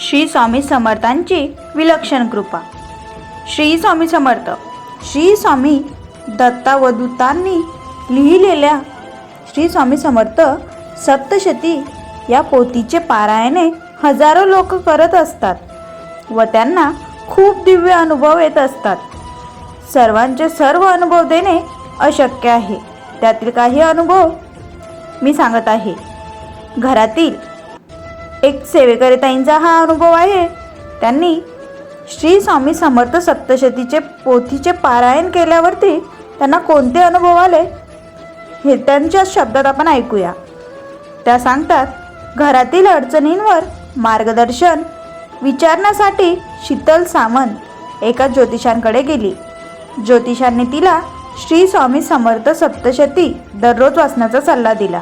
श्री स्वामी समर्थांची विलक्षण कृपा. श्री स्वामी समर्थ श्री स्वामी दत्तावधूतांनी लिहिलेल्या श्री स्वामी समर्थ सप्तशती या पोथीचे पारायणे हजारो लोक करत असतात व त्यांना खूप दिव्य अनुभव येत असतात. सर्वांचे सर्व अनुभव देणे अशक्य आहे. त्यातील काही अनुभव मी सांगत आहे. घरातील एक सेवेकरीताईंचा हा अनुभव आहे. त्यांनी श्री स्वामी समर्थ सप्तशतीचे पोथीचे पारायण केल्यावरती त्यांना कोणते अनुभव आले? हे त्यांच्या शब्दात आपण ऐकूया. त्या सांगतात घरातील अडचणींवर मार्गदर्शन विचारण्यासाठी शीतल सामंत एका ज्योतिषांकडे गेली. ज्योतिषांनी तिला श्री स्वामी समर्थ सप्तशती दररोज वाचण्याचा सल्ला दिला.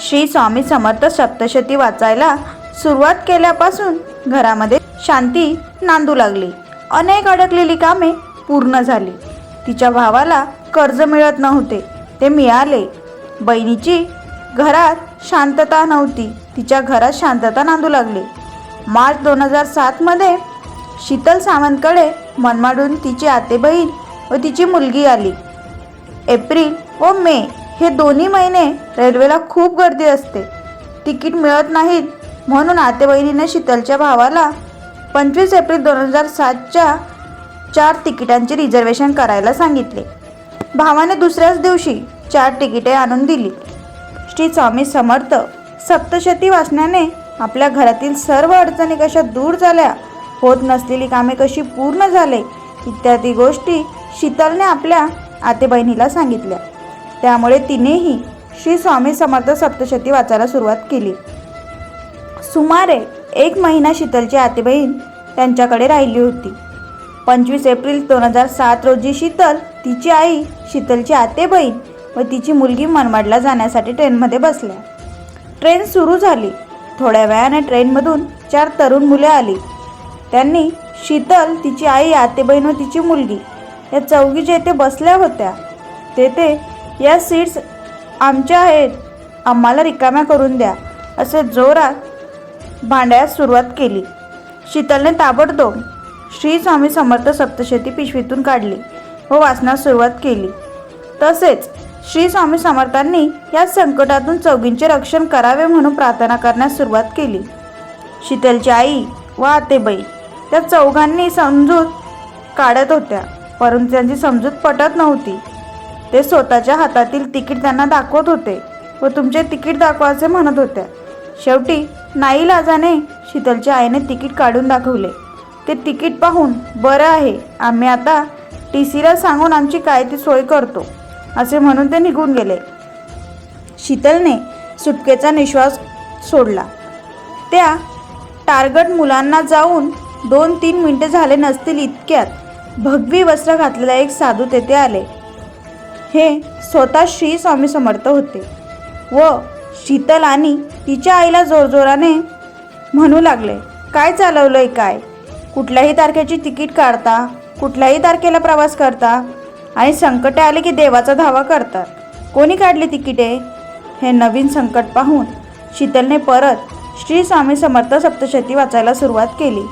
श्री स्वामी समर्थ सप्तशती वाचायला सुरुवात केल्यापासून घरामध्ये शांती नांदू लागली. अनेक अडकलेली कामे पूर्ण झाली. तिच्या भावाला कर्ज मिळत नव्हते. ते मिळाले. बहिणीची घरात शांतता नव्हती. तिच्या घरात शांतता नांदू लागली. मार्च दोन हजार सातमध्ये शीतल सावंतकडे मनमाडून तिची आते बहीण व तिची मुलगी आली. एप्रिल व मे हे दोन्ही महिने रेल्वेला खूप गर्दी असते. तिकीट मिळत नाहीत म्हणून आते बहिणीने शीतलच्या भावाला पंचवीस एप्रिल दोन हजार सातच्या चार तिकिटांचे रिझर्वेशन करायला सांगितले. भावाने दुसऱ्याच दिवशी चार तिकिटे आणून दिली. श्री स्वामी समर्थ सप्तशती वाचण्याने आपल्या घरातील सर्व अडचणी कशा दूर झाल्या होत नसलेली कामे कशी पूर्ण झाले इत्यादी गोष्टी शीतलने आपल्या आते बहिणीला सांगितल्या. त्यामुळे तिनेही श्री स्वामी समर्थ सप्तशती वाचायला सुरुवात केली. सुमारे एक महिना शीतलची आते बहीण त्यांच्याकडे राहिली होती. पंचवीस एप्रिल दोन हजार सात रोजी शीतल तिची आई शीतलची आते बहीण व तिची मुलगी मनमाडला जाण्यासाठी ट्रेनमध्ये बसल्या. ट्रेन सुरू झाली. थोड्या वेळाने ट्रेनमधून चार तरुण मुले आली. त्यांनी शीतल तिची आई आते बहीण व तिची मुलगी या चौघी जेथे बसल्या होत्या तेथे या सीट्स आमच्या आहेत. आम्हाला रिकाम्या करून द्या असे जोरात भांड्यास सुरुवात केली. शीतलने ताबडतोब श्री स्वामी समर्थ सप्तशती पिशवीतून काढली व वाचण्यास सुरुवात केली. तसेच श्री स्वामी समर्थांनी या संकटातून चौघींचे रक्षण करावे म्हणून प्रार्थना करण्यास सुरुवात केली. शीतलची आई व आतेबाई त्या चौघांनी समजूत काढत होत्या परंतु त्यांची समजूत पटत नव्हती. ते स्वतःच्या हातातील तिकीट त्यांना दाखवत होते व तुमचे तिकीट दाखवायचे म्हणत होत्या. शेवटी नाईलाजाने शीतलच्या आईने तिकीट काढून दाखवले. ते तिकीट पाहून बरं आहे आम्ही आता टी सीला सांगून आमची काय ती सोय करतो असे म्हणून ते निघून गेले. शीतलने सुटकेचा निश्वास सोडला. त्या टार्गट मुलांना जाऊन दोन तीन मिनिटे झाले नसतील इतक्यात भगवी वस्त्र घातलेला एक साधू तेथे आले. हे स्वतः श्री स्वामी समर्थ होते व शीतल आणि तिच्या आईला जोरजोराने म्हणू लागले काय चालवलंय काय? कुठल्याही तारखेची तिकीट काढता कुठल्याही तारखेला प्रवास करता आणि संकटे आले की देवाचा धावा करतात. कोणी काढली तिकिटे? हे नवीन संकट पाहून शीतलने परत श्री स्वामी समर्थ सप्तशती वाचायला सुरुवात केली.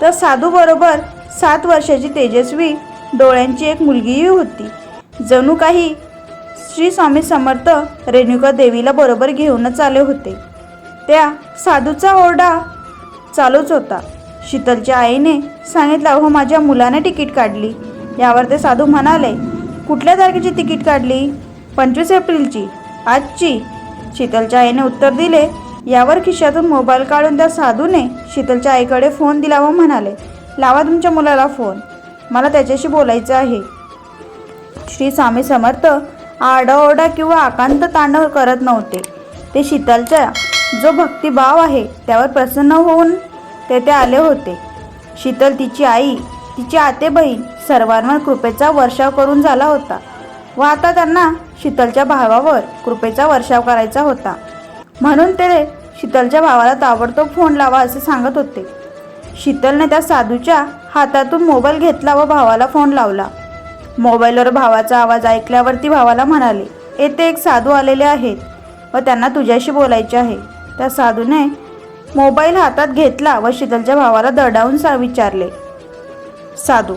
तर साधूबरोबर सात वर्षाची तेजस्वी डोळ्यांची एक मुलगीही होती. जणू काही श्री स्वामी समर्थ रेणुका देवीला बरोबर घेऊनच आले होते. त्या साधूचा ओरडा चालूच होता. शीतलच्या आईने सांगितलं हो माझ्या मुलाने तिकीट काढली. यावर ते साधू म्हणाले कुठल्या तारखेची तिकीट काढली? पंचवीस एप्रिलची. आजची. शीतलच्या आईने उत्तर दिले यावर खिशातून मोबाईल काढून त्या साधूने शीतलच्या आईकडे फोन दिला व म्हणाले लावा तुमच्या मुलाला फोन. मला त्याच्याशी बोलायचं आहे श्री स्वामी समर्थ आरडाओरडा किंवा आकांत तांडव करत नव्हते. ते शीतलचा जो भक्तिभाव आहे त्यावर प्रसन्न होऊन तेथे आले होते. शीतल तिची आई तिची आते बहीण सर्वांवर कृपेचा वर्षाव करून झाला होता व आता त्यांना शीतलच्या भावावर कृपेचा वर्षाव करायचा होता. म्हणून ते शीतलच्या भावाला ताबडतोब फोन लावा असे सांगत होते. शीतलने त्या साधूच्या हातातून मोबाईल घेतला व भावाला फोन लावला. मोबाईलवर भावाचा आवाज ऐकल्यावर ती भावाला म्हणाली येथे एक साधू आलेले आहेत. व त्यांना तुझ्याशी बोलायचे आहे. त्या साधूने मोबाईल हातात घेतला व शीतलच्या भावाला दडावून सा विचारले साधू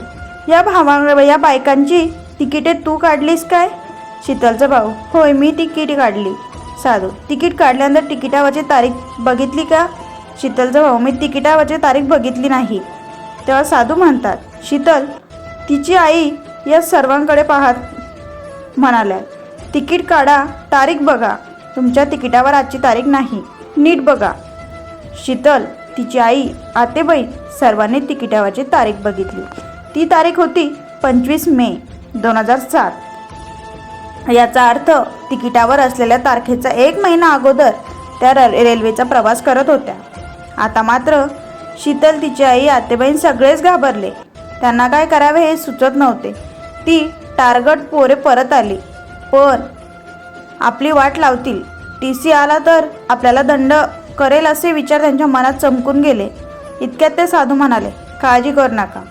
या भावा या बायकांची तिकिटे तू काढलीस काय? शीतलचा भाऊ होय मी तिकीट काढली. साधू तिकीट काढल्यानंतर तिकिटावरची तारीख बघितली का? शीतलचा भाऊ मी तिकिटावरची तारीख बघितली नाही. तेव्हा साधू म्हणतात शीतल तिची आई या सर्वांकडे पाहत म्हणाल्या तिकीट काढा तारीख बघा. तुमच्या तिकिटावर आजची तारीख नाही. नीट बघा. शीतल तिची आई आतेबाई सर्वांनी तिकिटावरची तारीख बघितली. ती तारीख होती पंचवीस मे दोन हजार सात. याचा अर्थ तिकिटावर असलेल्या तारखेचा एक महिना अगोदर त्या रे- रेल्वेचा प्रवास करत होत्या. आता मात्र शीतल तिची आई आतेबाई सगळेच घाबरले. त्यांना काय करावे हे सुचत नव्हते. ती टार्गट पोरे परत आली. पण आपली वाट लावतील. टी सी आला तर आपल्याला दंड करेल असे विचार त्यांच्या मनात चमकून गेले. इतक्यात ते साधू म्हणाले काळजी करू नका.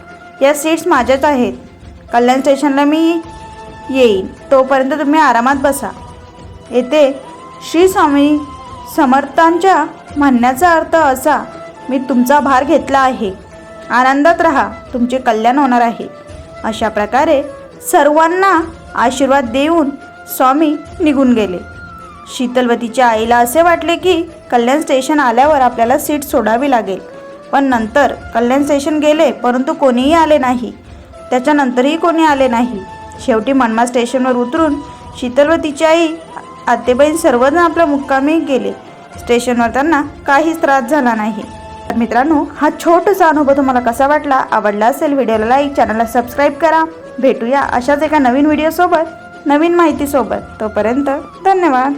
या सीट्स माझ्याच आहेत. कल्याण स्टेशनला मी येईन. तोपर्यंत तुम्ही आरामात बसा. येथे श्री स्वामी समर्थांच्या म्हणण्याचा अर्थ असा मी तुमचा भार घेतला आहे. आनंदात राहा. तुमचे कल्याण होणार आहे. अशा प्रकारे सर्वांना आशीर्वाद देऊन स्वामी निघून गेले. शीतलवतीच्या आईला असे वाटले की कल्याण स्टेशन आल्यावर आपल्याला सीट सोडावी लागेल. पण नंतर कल्याण स्टेशन गेले परंतु कोणीही आले नाही. त्याच्यानंतरही कोणी आले नाही. शेवटी मनमा स्टेशनवर उतरून शीतलवतीची आई आतेबाई सर्वजण आपल्या मुक्कामी गेले. स्टेशनवर त्यांना काहीच त्रास झाला नाही. तर मित्रांनो हा छोटासा अनुभव तुम्हाला कसा वाटला आवडला असेल व्हिडिओला लाईक चॅनलला सबस्क्राईब करा. भेटूया अशाच एका नवीन व्हिडिओसोबत नवीन माहितीसोबत. तोपर्यंत धन्यवाद.